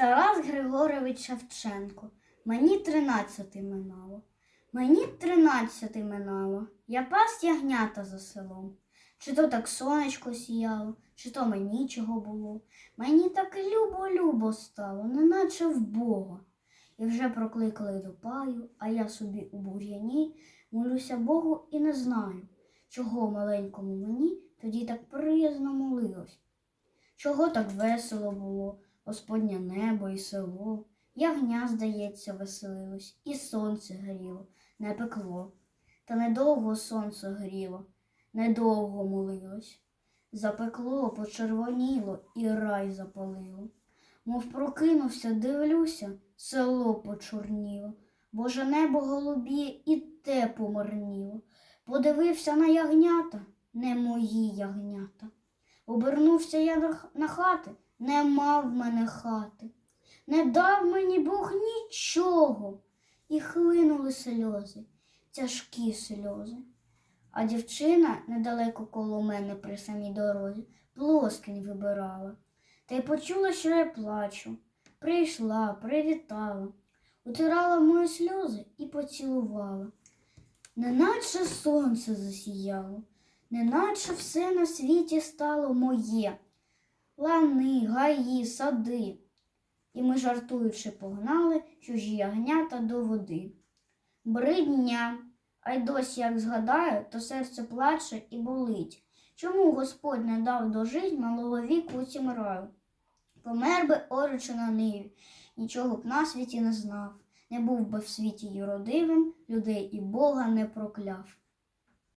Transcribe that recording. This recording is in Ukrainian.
Тарас Григорович Шевченко. Мені тринадцяти минало. Мені тринадцяти минало. Я пас ягнята за селом. Чи то так сонечко сіяло, чи то мені чого було. Мені так любо-любо стало, неначе в Бога. І вже прокликали до паю, а я собі у бур'яні молюся Богу і не знаю, чого маленькому мені тоді так приязно молилось. Чого так весело було, Господнє небо і село, ягня, здається, веселилось, і сонце гріло, не пекло. Та недовго сонце гріло, недовго молилось. Запекло, почервоніло і рай запалило. Мов прокинувся, дивлюся, село почорніло, Боже небо голубіє і те помарніло. Подивився на ягнята, не мої ягнята. Обернувся я на, хати, нема в мене хати. Не дав мені Бог нічого. І хлинули сльози, тяжкі сльози. А дівчина недалеко коло мене при самій дорозі плоскінь вибирала. Та й почула, що я плачу. Прийшла, привітала, утирала мої сльози і поцілувала. Неначе сонце засіяло, неначе все на світі стало моє. Лани, гаї, сади. І ми, жартуючи, погнали чужі ягнята до води. Бридня, а й досі, як згадаю, то серце плаче і болить. Чому Господь не дав дожить малого віку цім раю? Помер би орючи на ниві, нічого б на світі не знав, не був би в світі юродивим, людей і Бога не прокляв.